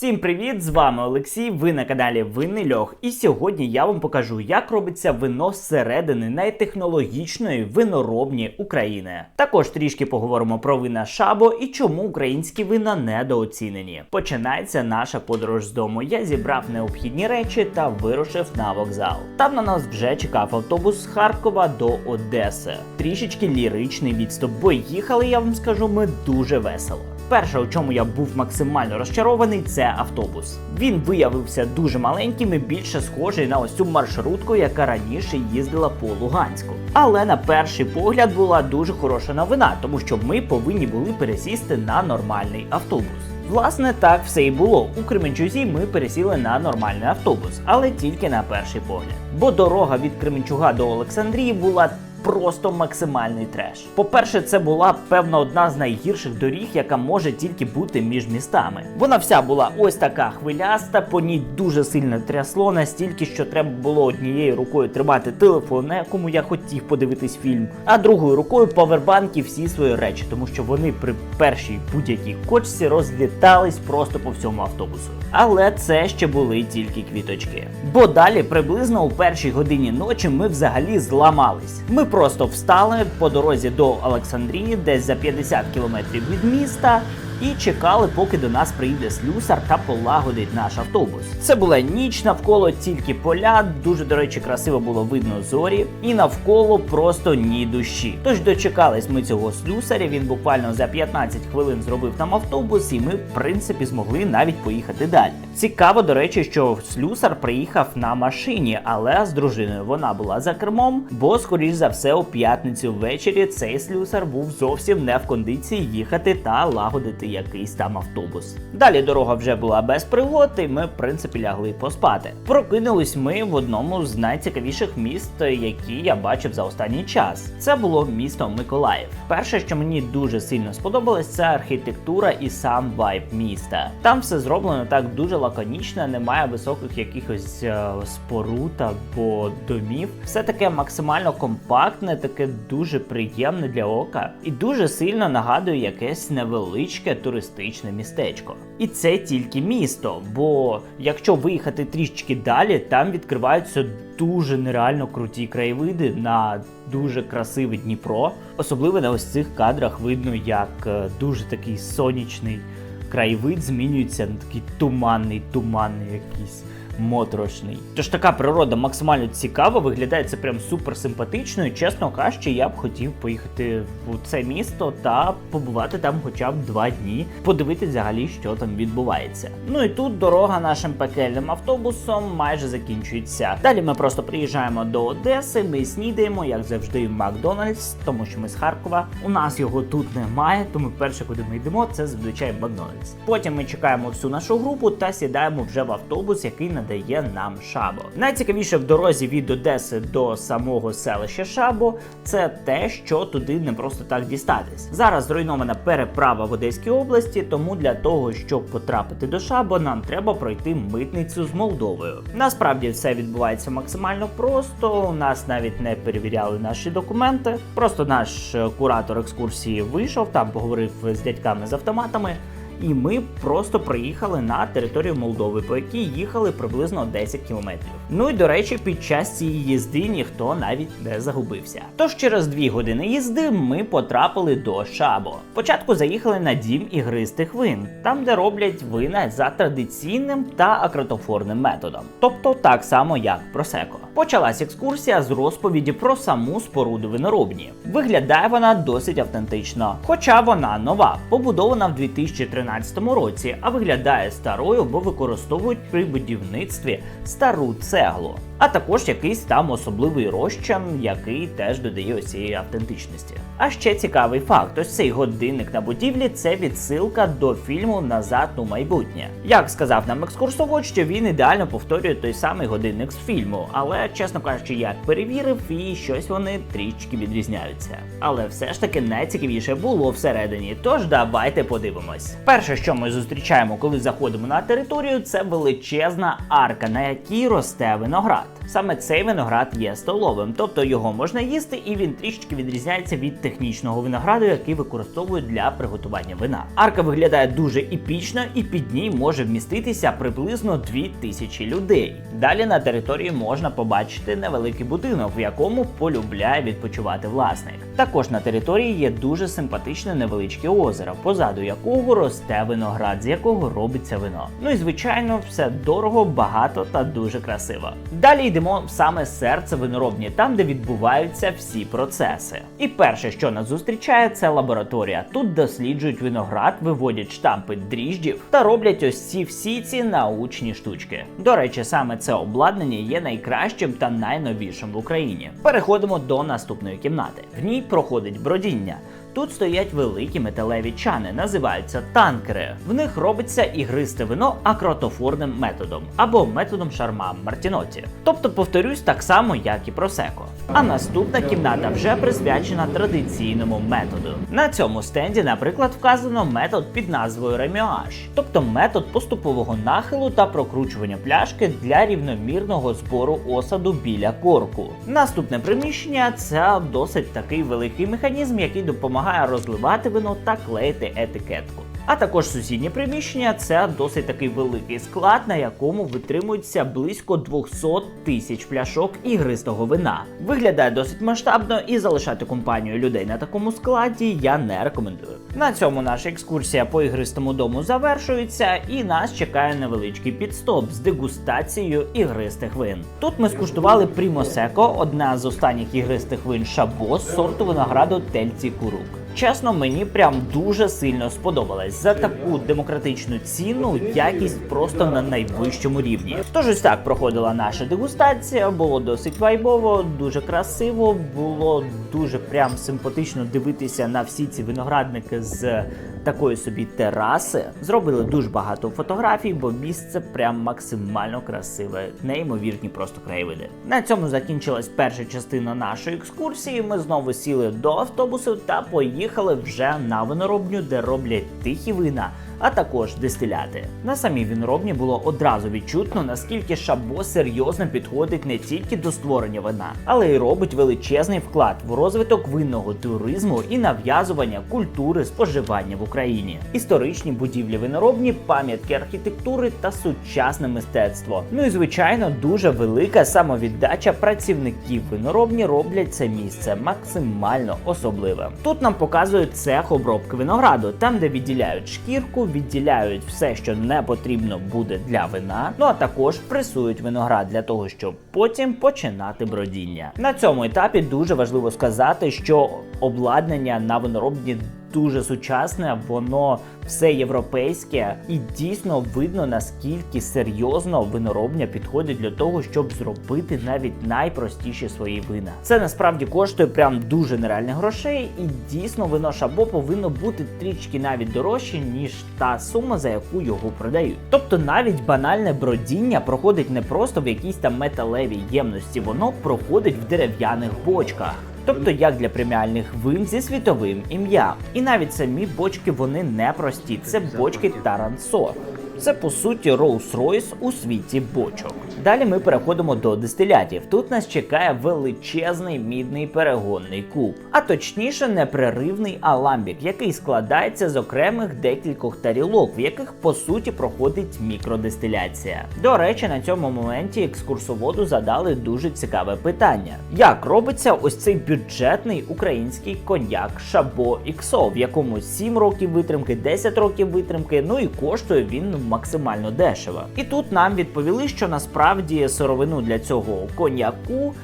Всім привіт! З вами Олексій. Ви на каналі Винний Льох. І сьогодні я вам покажу, як робиться вино зсередини найтехнологічної виноробні України. Також трішки поговоримо про вина Шабо і чому українські вина недооцінені. Починається наша подорож з дому. Я зібрав необхідні речі та вирушив на вокзал. Там на нас вже чекав автобус з Харкова до Одеси. Трішечки ліричний відступ, бо їхали, я вам скажу, ми дуже весело. Перше, у чому я був максимально розчарований, це автобус. Він виявився дуже маленьким і більше схожий на ось цю маршрутку, яка раніше їздила по Луганську. Але на перший погляд була дуже хороша новина, тому що ми повинні були пересісти на нормальний автобус. Власне, так все і було. У Кременчузі ми пересіли на нормальний автобус, але тільки на перший погляд. Бо дорога від Кременчуга до Олександрії була просто максимальний треш. По-перше, це була певно одна з найгірших доріг, яка може тільки бути між містами. Вона вся була ось така хвиляста, по ній дуже сильно трясло, настільки, що треба було однією рукою тримати телефон, на якому я хотів подивитись фільм, а другою рукою павербанк і всі свої речі, тому що вони при першій будь-якій кочці розлітались просто по всьому автобусу. Але це ще були тільки квіточки. Бо далі, приблизно у першій годині ночі, ми взагалі зламались. Ми просто встали по дорозі до Олександрії, десь за 50 кілометрів від міста. І чекали, поки до нас приїде слюсар та полагодить наш автобус. Це була ніч, навколо тільки поля. Дуже до речі, красиво було видно зорі, і навколо просто ні душі. Тож дочекались ми цього слюсаря. Він буквально за 15 хвилин зробив нам автобус, і ми, в принципі, змогли навіть поїхати далі. Цікаво, до речі, що слюсар приїхав на машині, але з дружиною вона була за кермом, бо, скоріш за все, у п'ятницю ввечері цей слюсар був зовсім не в кондиції їхати та лагодити якийсь там автобус. Далі дорога вже була без пригод, і ми, в принципі, лягли поспати. Прокинулись ми в одному з найцікавіших міст, які я бачив за останній час. Це було місто Миколаїв. Перше, що мені дуже сильно сподобалось, це архітектура і сам вайб міста. Там все зроблено так дуже лаконічно, немає високих якихось е, споруд або домів. Все таке максимально компактне, таке дуже приємне для ока, і дуже сильно нагадує якесь невеличке туристичне містечко. І це тільки місто. Бо якщо виїхати трішечки далі, там відкриваються дуже нереально круті краєвиди на дуже красиве Дніпро. Особливо на ось цих кадрах видно, як е, дуже такий сонячний краєвид змінюється на такий туманний, туманний якийсь моторошний. Тож така природа максимально цікава, виглядає це прям супер симпатично. І чесно кажучи, я б хотів поїхати в це місто та побувати там хоча б два дні, подивитися взагалі, що там відбувається. Ну і тут дорога нашим пекельним автобусом майже закінчується. Далі ми просто приїжджаємо до Одеси. Ми снідаємо, як завжди, в Макдональдс, тому що ми з Харкова. У нас його тут немає, тому перше, куди ми йдемо, це зазвичай Макдональдс. Потім ми чекаємо всю нашу групу та сідаємо вже в автобус, який надає нам Шабо. Найцікавіше в дорозі від Одеси до самого селища Шабо це те, що туди не просто так дістатись. Зараз зруйнована переправа в Одеській області, тому для того, щоб потрапити до Шабо, нам треба пройти митницю з Молдовою. Насправді все відбувається максимально просто. У нас навіть не перевіряли наші документи. Просто наш е, куратор екскурсії вийшов там, поговорив з дядьками з автоматами. І ми просто приїхали на територію Молдови, по якій їхали приблизно 10 кілометрів. Ну і до речі, під час цієї їзди ніхто навіть не загубився. Тож через дві години їзди ми потрапили до Шабо. Спочатку заїхали на дім ігристих вин, там де роблять вина за традиційним та акротофорним методом, тобто так само як просеко. Почалась екскурсія з розповіді про саму споруду виноробні. Виглядає вона досить автентично, хоча вона нова, побудована в 2013 році, а виглядає старою, бо використовують при будівництві стару цеглу. А також якийсь там особливий розчин, який теж додає ось цієї автентичності. А ще цікавий факт: ось цей годинник на будівлі це відсилка до фільму Назад у майбутнє. Як сказав нам екскурсовод, що він ідеально повторює той самий годинник з фільму, але чесно кажучи, я перевірив і щось вони трішки відрізняються. Але все ж таки найцікавіше було всередині. Тож давайте подивимось. Перше, що ми зустрічаємо, коли заходимо на територію, це величезна арка, на якій росте виноград. Саме цей виноград є столовим, тобто його можна їсти, і він трішечки відрізняється від технічного винограду, який використовують для приготування вина. Арка виглядає дуже епічно, і під ній може вміститися приблизно 2000 людей. Далі на території можна побачити невеликий будинок, в якому полюбляє відпочивати власник. Також на території є дуже симпатичне невеличке озеро, позаду якого росте виноград, з якого робиться вино. Ну і звичайно, все дорого, багато та дуже красиво. Далі йдемо саме серце виноробні, там де відбуваються всі процеси. І перше, що нас зустрічає, це лабораторія. Тут досліджують виноград, виводять штампи дріжджів та роблять ось ці всі ці научні штучки. До речі, саме це обладнання є найкращим та найновішим в Україні. Переходимо до наступної кімнати. В ній проходить бродіння. Тут стоять великі металеві чани, називаються танкери. В них робиться ігристе вино акротофорним методом або методом шарма Мартіноті. Тобто, повторюсь, так само, як і просеко. А наступна кімната вже присвячена традиційному методу. На цьому стенді, наприклад, вказано метод під назвою реміаж, тобто метод поступового нахилу та прокручування пляшки для рівномірного збору осаду біля корку. Наступне приміщення це досить такий великий механізм, який допомагає розливати вино та клеїти етикетку. А також сусіднє приміщення це досить такий великий склад, на якому витримується близько 200 тисяч пляшок ігристого вина. Виглядає досить масштабно і залишати компанію людей на такому складі я не рекомендую. На цьому наша екскурсія по ігристому дому завершується, і нас чекає невеличкий підстоп з дегустацією ігристих вин. Тут ми скуштували Прімосеко, одна з останніх ігристих вин Шабо з сорту винограду Тельці Курук. Чесно, мені прям дуже сильно сподобалось. За таку демократичну ціну якість просто на найвищому рівні. Тож ось так проходила наша дегустація. Було досить вайбово, дуже красиво. Було дуже прям симпатично дивитися на всі ці виноградники з такої собі тераси. Зробили дуже багато фотографій, бо місце прям максимально красиве, неймовірні просто краєвиди. На цьому закінчилась перша частина нашої екскурсії. Ми знову сіли до автобусу та поїхали вже на виноробню, де роблять тихі вина. А також дистиляти. На самій виноробні було одразу відчутно, наскільки шабо серйозно підходить не тільки до створення вина, але й робить величезний вклад в розвиток винного туризму і нав'язування культури споживання в Україні. Історичні будівлі виноробні, пам'ятки архітектури та сучасне мистецтво. Ну і звичайно, дуже велика самовіддача працівників виноробні роблять це місце максимально особливим. Тут нам показують цех обробки винограду, там де відділяють шкірку, відділяють все, що не потрібно буде для вина. Ну а також пресують виноград для того, щоб потім починати бродіння. На цьому етапі дуже важливо сказати, що обладнання на виноробні дуже сучасне, воно все європейське, і дійсно видно наскільки серйозно виноробня підходить для того, щоб зробити навіть найпростіші свої вина. Це насправді коштує прям дуже нереальних грошей, і дійсно вино шабо повинно бути трішки навіть дорожче, ніж та сума, за яку його продають. Тобто навіть банальне бродіння проходить не просто в якійсь там металевій ємності, воно проходить в дерев'яних бочках. Тобто як для преміальних вин зі світовим ім'ям. І навіть самі бочки вони не прості. Це бочки Тарансо. Це по суті Rolls-Royce у світі бочок. Далі ми переходимо до дистилятів. Тут нас чекає величезний мідний перегонний куб, а точніше непреривний аламбік, який складається з окремих декількох тарілок, в яких по суті проходить мікродистиляція. До речі, на цьому моменті екскурсоводу задали дуже цікаве питання: як робиться ось цей бюджетний український коньяк Шабо XO, в якому 7 років витримки, 10 років витримки, ну і коштує він максимально дешево. І тут нам відповіли, що насправді сировину для цього коньяку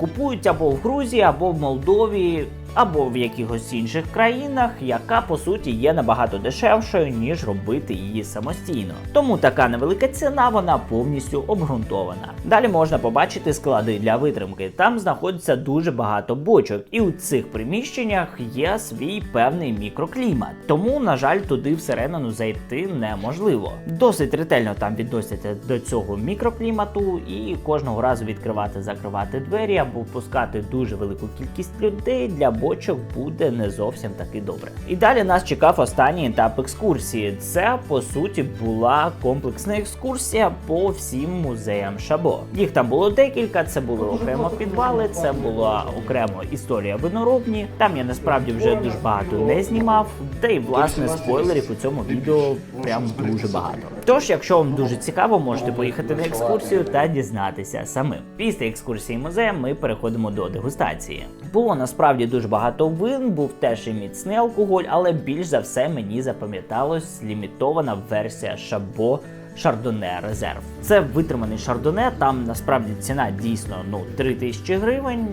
купують або в Грузії, або в Молдові. Або в якихось інших країнах, яка по суті є набагато дешевшою, ніж робити її самостійно. Тому така невелика ціна, вона повністю обґрунтована. Далі можна побачити склади для витримки. Там знаходиться дуже багато бочок, і у цих приміщеннях є свій певний мікроклімат. Тому, на жаль, туди всередину зайти неможливо. Досить ретельно там відносяться до цього мікроклімату, і кожного разу відкривати, закривати двері або впускати дуже велику кількість людей для шабочок буде не зовсім таки добре. І далі нас чекав останній етап екскурсії. Це по суті була комплексна екскурсія по всім музеям Шабо. Їх там було декілька. Це були окремо підвали, це була окремо історія виноробні. Там я насправді вже дуже багато не знімав, та й власне спойлерів у цьому відео прям дуже багато. Тож, якщо вам дуже цікаво, можете поїхати на екскурсію та дізнатися самим. Після екскурсії музеєм ми переходимо до дегустації. Було насправді дуже багато вин, був теж і міцний алкоголь, але більш за все мені запам'яталось лімітована версія Шабо. Шардоне резерв. Це витриманий шардоне. Там насправді ціна дійсно ну 3 тисячі гривень.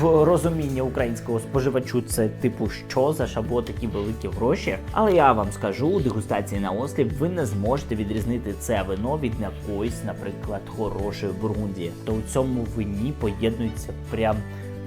В розумінні українського споживачу це типу що за шабо такі великі гроші. Але я вам скажу, у дегустації на осліп ви не зможете відрізнити це вино від якоїсь, наприклад, хорошої бургундії. То у цьому вині поєднується прям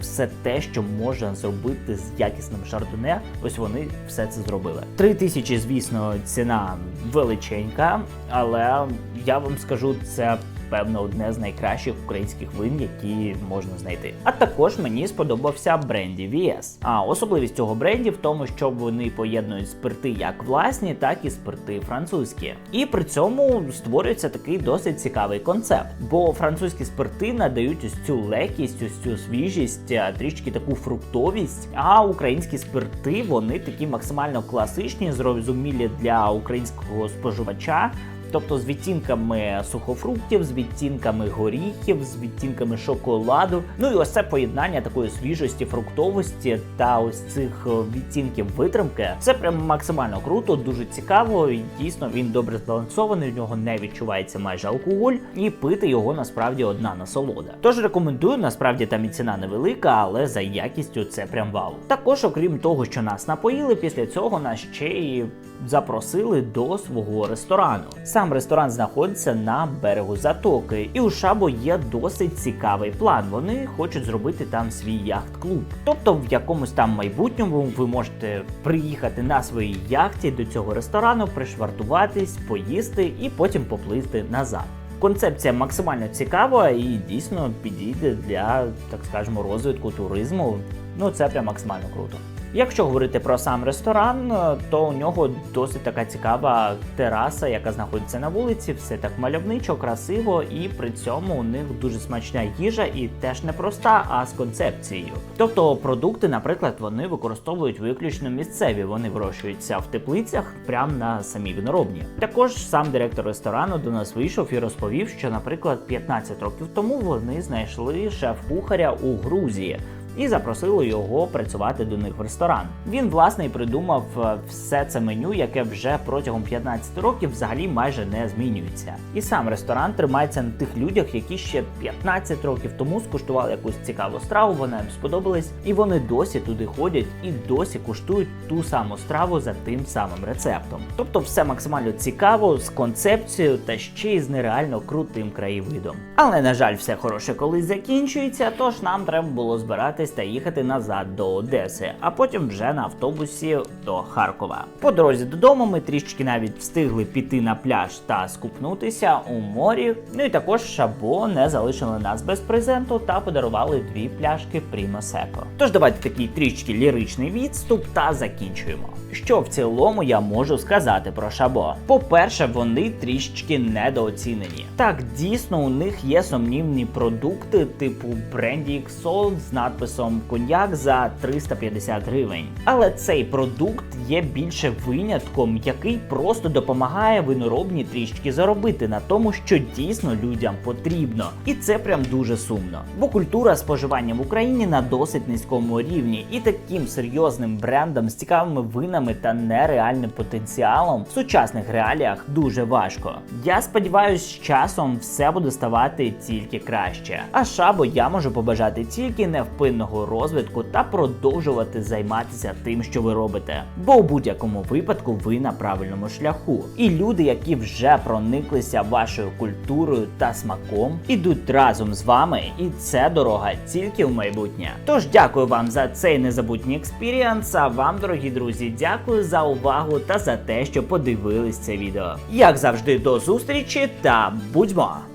все те, що можна зробити з якісним шардоне. Ось вони все це зробили. Три тисячі, звісно, ціна величенька, але я вам скажу, це. Певно, одне з найкращих українських вин, які можна знайти. А також мені сподобався бренді VS. А особливість цього бренді в тому, що вони поєднують спирти як власні, так і спирти французькі. І при цьому створюється такий досить цікавий концепт. Бо французькі спирти надають ось цю легкість, ось цю свіжість, трішки таку фруктовість. А українські спирти вони такі максимально класичні, зрозумілі для українського споживача. Тобто з відтінками сухофруктів, з відтінками горіхів, з відтінками шоколаду. Ну і ось це поєднання такої свіжості, фруктовості та ось цих е, відтінків витримки. Це прям максимально круто, дуже цікаво. І дійсно він добре збалансований. У нього не відчувається майже алкоголь, і пити його насправді одна насолода. Тож рекомендую, насправді там і ціна невелика, але за якістю це прям вау. Також, окрім того, що нас напоїли, після цього нас ще й запросили до свого ресторану. Сам ресторан знаходиться на берегу затоки, і у Шабо є досить цікавий план. Вони хочуть зробити там свій яхт-клуб. Тобто, в якомусь там майбутньому ви можете приїхати на своїй яхті до цього ресторану, пришвартуватись, поїсти і потім поплисти назад. Концепція максимально цікава і дійсно підійде для, так скажемо, розвитку туризму. Ну це прям максимально круто. Якщо говорити про сам ресторан, е, то у нього досить така цікава тераса, яка знаходиться на вулиці, все так мальовничо, красиво, і при цьому у них дуже смачна їжа і теж не проста, а з концепцією. Тобто продукти, наприклад, вони використовують виключно місцеві, вони вирощуються в теплицях прямо на самій виноробні. Також сам директор ресторану до нас вийшов і розповів, що, наприклад, 15 років тому вони знайшли шеф-кухаря у Грузії і запросили його працювати до них в ресторан. Він власне і придумав е, все це меню, яке вже протягом 15 років взагалі майже не змінюється. І сам ресторан тримається на тих людях, які ще 15 років тому скуштували якусь цікаву страву, вона їм сподобалась, і вони досі туди ходять і досі куштують ту саму страву за тим самим рецептом. Тобто, все максимально цікаво з концепцією та ще й з нереально крутим краєвидом. Але на жаль, все хороше колись закінчується, тож нам треба було збирати та їхати назад до Одеси, а потім вже на автобусі до Харкова. По дорозі додому ми трішки навіть встигли піти на пляж та скупнутися у морі. Ну і також шабо не залишили нас без презенту та подарували дві пляшки Primo Seco. Тож давайте такий трішки ліричний відступ та закінчуємо. Що в цілому я можу сказати про шабо? По-перше, вони трішечки недооцінені. Так, дійсно, у них є сумнівні продукти, типу бренді Xol з надписом коньяк за 350 гривень. Але цей продукт є більше винятком, який просто допомагає виноробні трішки заробити на тому, що дійсно людям потрібно. І це прям дуже сумно. Бо культура споживання в Україні на досить низькому рівні, і таким серйозним брендам з цікавими винами та нереальним потенціалом в сучасних реаліях дуже важко. Я сподіваюся, з часом все буде ставати тільки краще. А шабо я можу побажати тільки невпинного розвитку та продовжувати займатися тим, що ви робите. Бо у будь-якому випадку ви на правильному шляху. І люди, які вже прониклися вашою культурою та смаком, ідуть разом з вами, і це дорога тільки в майбутнє. Тож дякую вам за цей незабутній експіріанс. А вам, дорогі друзі, дякую за увагу та за те, що подивились це відео. Як завжди, до зустрічі та будьмо!